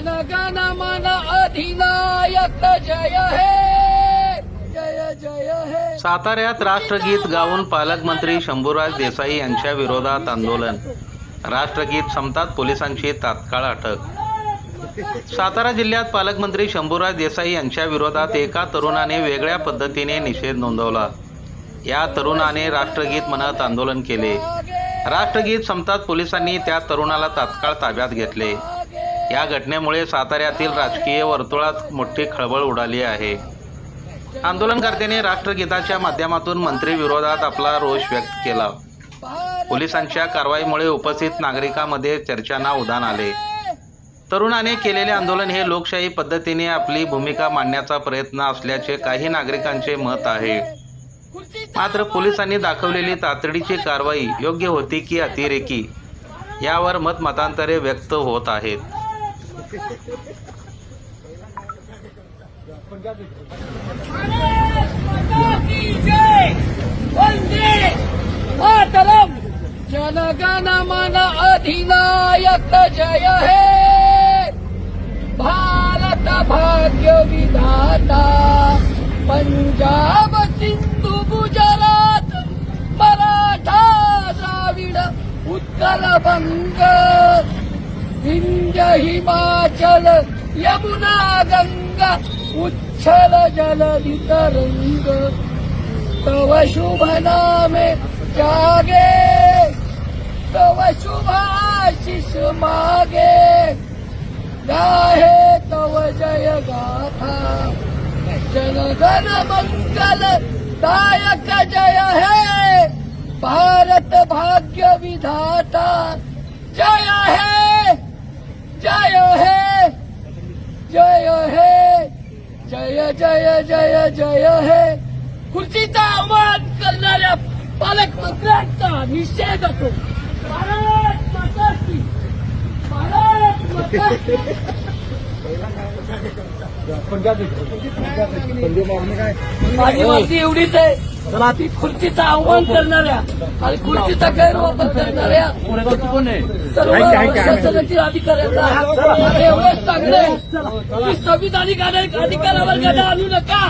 जनगण मन अधिनायक जय हे जय जय हे साताऱ्यात राष्ट्रगीत गाऊन पालकमंत्री शंभूराज देसाई यांच्या विरोधात आंदोलन. राष्ट्रगीत संपतात पोलिसांची तात्काळ अटक. सातारा जिल्ह्यात पालकमंत्री शंभूराज देसाई यांच्या विरोधात एका तरुणाने वेगळ्या पद्धतीने निषेध नोंदवला. या तरुणाने राष्ट्रगीत म्हणत आंदोलन केले. राष्ट्रगीत संपतात पोलिसांनी त्या तरुणाला तात्काळ ताब्यात घेतले. या घटनेमुळे साताऱ्यातील राजकीय वर्तुळात मोठी खळबळ उडाली आहे. आंदोलनकर्त्यांनी राष्ट्रगीताच्या माध्यमातून मंत्री विरोधात आपला रोष व्यक्त केला. पोलिसांच्या कारवाईमुळे उपस्थित नागरिकांमध्ये चर्चांना उधाण आले. तरुणाने केलेले आंदोलन हे लोकशाही पद्धतीने आपली भूमिका मांडण्याचा प्रयत्न असल्याचे काही नागरिकांचे मत आहे. मात्र पोलिसांनी दाखवलेली तातडीची कारवाई योग्य होती की अतिरेकी यावर मतमतांतरे व्यक्त होत आहेत. वंदे मातरम जनगण मन अधिनायक जय हे भारत भाग्य विधाता पंजाब सिंधू गुजरात मराठा द्राविड उत्कल बंग हिमाचल, यमुना गंगा, उच्छल जलधि तरंग तव शुभ नामे जागे, तव शुभाशिष मागे। गाहे तव जय गाथा। जनगण मंगल, दायक जय है। भारत भाग्य विधाता, जय जय जय जय हे. खुर्चीचा आवाज करणाऱ्या पालकमंत्र्यांचा निषेध असो. भारत माता की. भारत माता माझी मागणी एवढीच आहे. चला ती खुर्चीचा आव्हान करणाऱ्या आणि खुर्चीचा गैरवापर करणाऱ्या सर्व शासनातील अधिकाऱ्यांना एवढेच सांगले की संविधानिक अधिकारावर गदा आणू नका.